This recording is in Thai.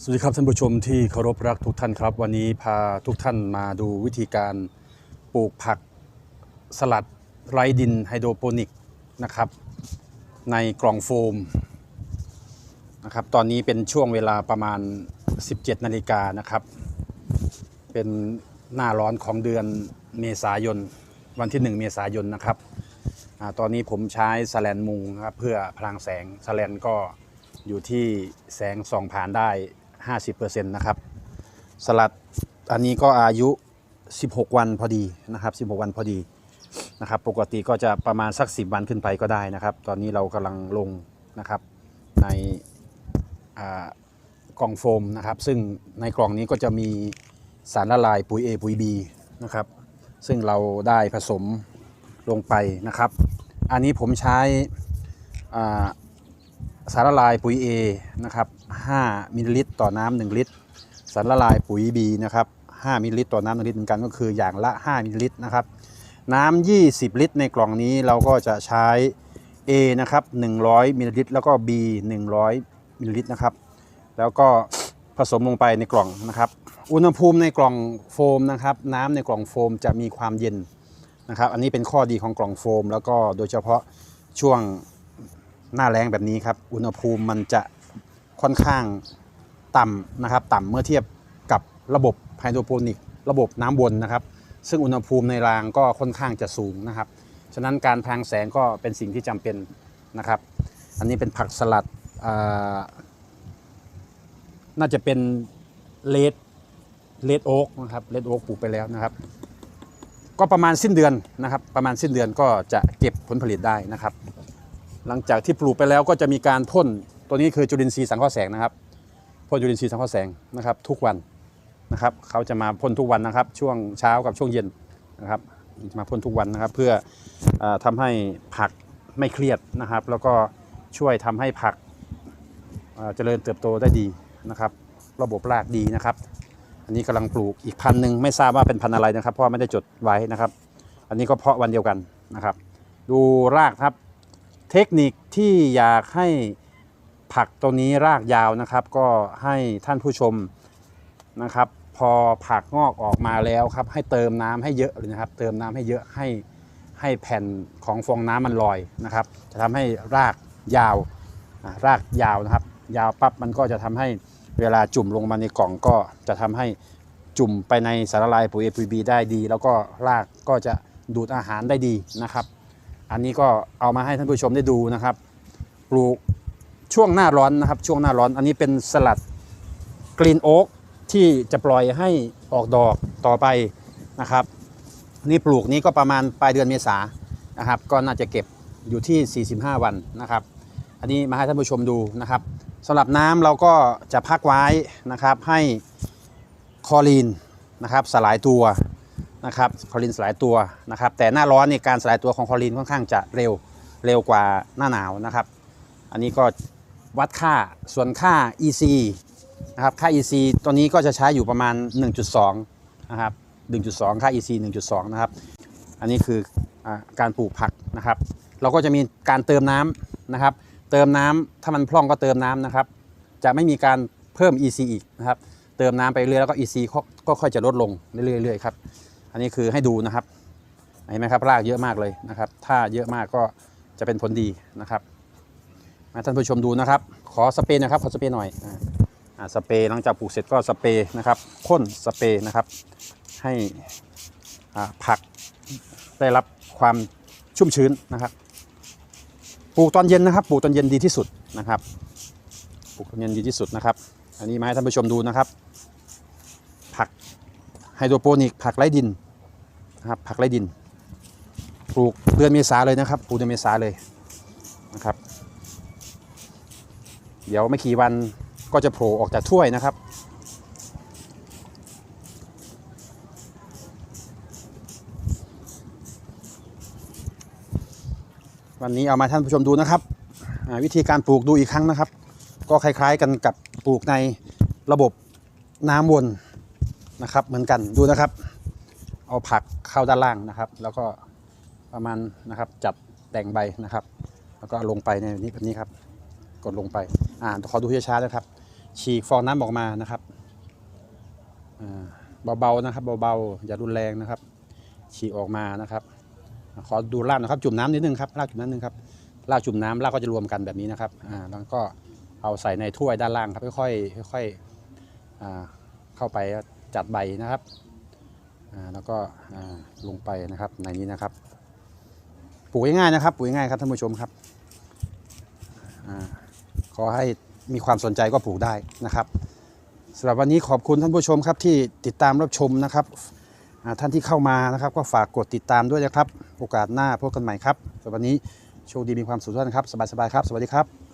สวัสดีครับท่านผู้ชมที่เคารพรักทุกท่านครับ วันนี้พาทุกท่านมาดูวิธีการปลูกผักสลัดไร้ดินไฮโดรโปนิกนะครับ ในกล่องโฟมนะครับตอนนี้เป็นช่วงเวลาประมาณ 17 นาฬิกานะครับ เป็นหน้าร้อนของเดือนเมษายน วันที่ 1 เมษายนนะครับอตอนนี้ผมใช้สแลนมุงครับเพื่อพลังแสงสแลนก็อยู่ที่แสงส่องผ่านได้ 50%นะครับสลัดอันนี้ก็อายุ 16 วันพอดีนะครับ 16 วันพอดีนะครับ ปกติก็จะประมาณสัก 10 วันขึ้นไปก็ได้นะครับ ตอนนี้เรากำลังลงนะครับในกล่องโฟมนะครับ ซึ่งในกล่องนี้ก็จะมีสารละลายปุ๋ย A ปุ๋ย B นะครับ ซึ่งเราได้ผสมลงไปนะครับ อันนี้ผมใช้สารละลายปุ๋ย A นะครับ 5มิลลิลิตรต่อน้ำ1ลิตรสารละลายปุ๋ย B นะครับ5มิลลิลิตรต่อน้ำ1ลิตรเหมือนกันก็คืออย่างละ 5มิลลิลิตรนะครับน้ำ20 ลิตรในกล่องนี้เราก็จะใช้ A นะครับ100มิลลิลิตรแล้วก็ B 100มิลลิลิตรนะครับแล้วก็ผสมลงไปในกล่องนะครับ อุณหภูมิในกล่องโฟมนะครับ น้ำในกล่องโฟมจะมีความเย็นนะครับ อันนี้เป็นข้อดีของกล่องโฟม แล้วก็โดยเฉพาะช่วงหน้าแรงแบบนี้ครับ อุณหภูมิมันจะ ค่อนข้างต่ำนะครับต่ำเมื่อเทียบกับระบบไฮโดรโปนิก ระบบน้ำวนนะครับ ซึ่งอุณหภูมิในรางก็ค่อนข้างจะสูงนะครับ ฉะนั้นการพรางแสงก็เป็นสิ่งที่จำเป็นนะครับ อันนี้เป็นผักสลัดน่าจะเป็นเลดเลดโอ๊กนะครับเลดโอ๊กปลูกไปแล้วนะครับ ก็ประมาณสิ้นเดือนนะครับ ประมาณสิ้นเดือนก็จะเก็บผลผลิตได้นะครับ หลังจากที่ปลูกไปแล้วก็จะมีการพ่น ตัวนี้คือจุลินทรีย์สังเคราะห์แสงนะครับพ่นจุลินทรีย์สังเคราะห์แสงนะครับทุกวันนะครับเขาจะมาพ่นทุกวันนะครับ ช่วงเช้ากับช่วงเย็นนะครับจะมาพ่นทุกวันนะครับ เพื่อออทำให้ผักไม่เครียดนะครับ แล้วก็ช่วยทำให้ผักเอ่อเจริญเติบโตได้ดีนะครับ ระบบรากดีนะครับ อันนี้กำลังปลูกอีกพันหนึ่งไม่ทราบว่าเป็นพันอะไรนะครับเพราะไม่ได้จดไว้นะครับ อันนี้ก็เพาะวันเดียวกันนะครับ ดูรากครับ เทคนิคที่อยากให้ ผักตัวนี้รากยาวนะครับ ก็ให้ท่านผู้ชมนะครับ พอผักงอกออกมาแล้วครับ ให้เติมน้ำให้เยอะเลยนะครับ เติมน้ำให้เยอะให้ให้แผ่นของฟองน้ำมันลอยนะครับ จะทำให้รากยาวรากยาวนะครับ ยาวปั๊บมันก็จะทำให้เวลาจุ่มลงมาในกล่องก็จะทำให้จุ่มไปในสารละลายปุ๋ย APB ได้ดี แล้วก็รากก็จะดูดอาหารได้ดีนะครับ อันนี้ก็เอามาให้ท่านผู้ชมได้ดูนะครับ ปลูก ช่วงหน้าร้อนนะครับ ช่วงหน้าร้อน อันนี้เป็นสลัดกรีนโอ๊กที่จะปล่อยให้ออกดอกต่อไปนะครับ นี่ปลูกนี้ก็ประมาณปลายเดือนเมษานะครับ ก็น่าจะเก็บอยู่ที่ 45 วันนะครับ อันนี้มาให้ท่านผู้ชมดูนะครับสำหรับน้ำเราก็จะพักไว้นะครับให้คอรีนนะครับสลายตัวนะครับคอรีนสลายตัวนะครับ แต่หน้าร้อนในยการสลายตัวของคอรีนค่อนข้างจะเร็วเร็วกว่าหน้าหนาวนะครับ อันนี้ก็ วัดค่าส่วนค่า EC นะครับค่า EC ตัวนี้ก็จะใช้อยู่ประมาณ 1.2 นะครับ 1.2 ค่า EC 1.2 นะครับ อันนี้คืออการปลูกผักนะครับ เราก็จะมีการเติมน้ำนะครับ เติมน้ำถ้ามันพร่องก็เติมน้ำนะครับ จะไม่มีการเพิ่ม EC อีกนะครับ เติมน้ำไปเรื่อยแล้วก็ EC ก็ค่อยจะลดลงเรื่อยๆครับ อันนี้คือให้ดูนะครับ เห็นไหมครับรากเยอะมากเลยนะครับ ถ้าเยอะมากก็จะเป็นผลดีนะครับ ท่านผู้ชมดูนะครับ ขอสเปรย์นะครับ ขอสเปรย์หน่อยอ่าอ่าสเปรย์หลังจากปลูกเสร็จก็สเปรย์นะครับพ่นสเปรย์นะครับ ให้อ่าผักได้รับความชุ่มชื้นนะครับ ปลูกตอนเย็นนะครับ ปลูกตอนเย็นดีที่สุดนะครับ ปลูกตอนเย็นดีที่สุดนะครับ อันนี้มาให้ท่านผู้ชมดูนะครับ ผักไฮโดรโปนิก ผักไร้ดินนะครับ ผักไร้ดิน ปลูกเดือนเมษาเลยนะครับ ปลูกเดือนเมษาเลย เดี๋ยวไม่กี่วันก็จะโผล่ออกจากถ้วยนะครับ วันนี้เอามาท่านผู้ชมดูนะครับ วิธีการปลูกดูอีกครั้งนะครับ ก็คล้ายๆกันกับปลูกในระบบน้ำวนนะครับ เหมือนกันดูนะครับ เอาผักเข้าด้านล่างนะครับ แล้วก็ประมาณนะครับจัดแต่งใบนะครับ แล้วก็ลงไปในนี้แบบนี้ครับ ดลงไป อ่าขอดูช้าๆนะครับ ฉีกฟองน้ำออกมานะครับอ่าเบาๆนะครับเบาๆอย่ารุนแรงนะครับ ฉีกออกมานะครับ ขอดูรากนะครับ จุ่มน้ำนิดนึงครับรากจุ่มน้ำนึงครับรากจุ่มน้ำรากก็จะรวมกันแบบนี้นะครับ อ่าแล้วก็เอาใส่ในถ้วยด้านล่างครับค่อยๆค่อยๆอ่าเข้าไปจัดใบนะครับอ่าแล้วก็อ่าลงไปนะครับในนี้นะครับปลูกง่ายๆนะครับปลูกง่ายครับท่านผู้ชมครับอา ขอให้มีความสนใจก็ปลูกได้นะครับสำหรับวันนี้ขอบคุณท่านผู้ชมครับที่ติดตามรับชมนะครับท่านที่เข้ามานะครับ ก็ฝากกดติดตามด้วยนะครับ โอกาสหน้าพบกันใหม่ครับสำหรับวันนี้โชคดีมีความสุขทุกท่านครับสบายๆครับ สวัสดีครับ